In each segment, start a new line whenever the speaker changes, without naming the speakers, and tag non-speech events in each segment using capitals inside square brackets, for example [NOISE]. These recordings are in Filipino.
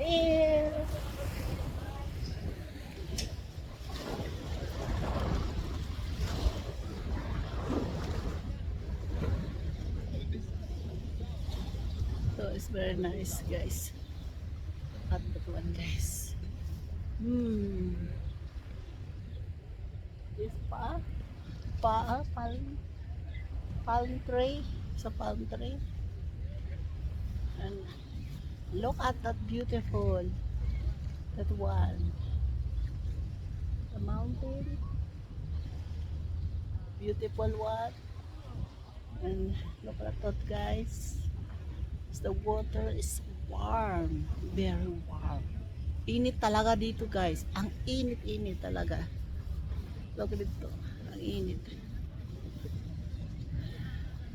here. So it's very nice, guys. At that one, guys. Hmm. This pa, pa, palm, palm tree, sa palm tree. And look at that beautiful, that one. The mountain, beautiful one. And look at that, guys. The water is warm, very warm. Init talaga dito, guys. Ang init-init talaga. Look dito. Ang init.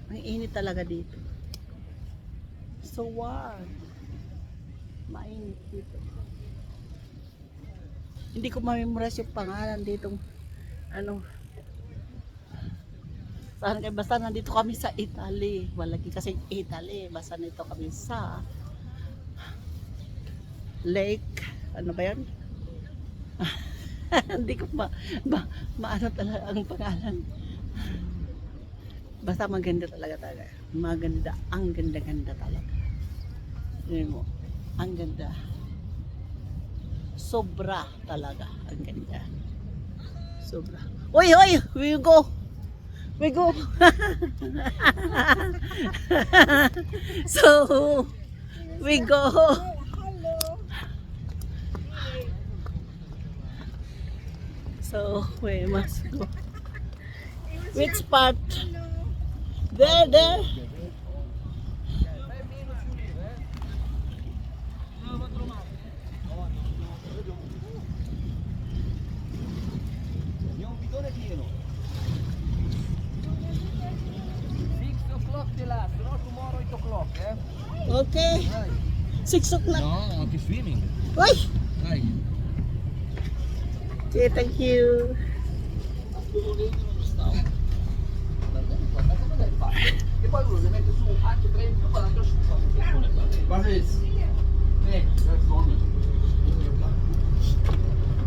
Ang init talaga dito. So warm. Mainit dito. Hindi ko mamemorize yung pangalan ditong ano. Saan kayo basta nandito kami sa Italy. Walagi kasi Italy. Basta nito kami sa lake. Ano ba yan [LAUGHS] hindi ko ma, ma maano talaga ang pangalan. Basta maganda talaga talaga. Maganda ang ganda ganda talaga. Yun mo ang ganda. Sobra talaga. Ang ganda. Sobra. Oy oy! We go? We go? [LAUGHS] So we go. So we must go? Which part? There there
Yung bidone pieno. Six o'clock the last, no tomorrow eight o'clock, eh?
okay
Dai.
six o'clock
No, anche swimming.
Uy!
Dai.
Okay, thank you.
E poi uno le mette su anche 30 con l'altro su. Basis. Eh, that's.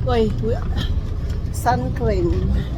Uy, sun cream.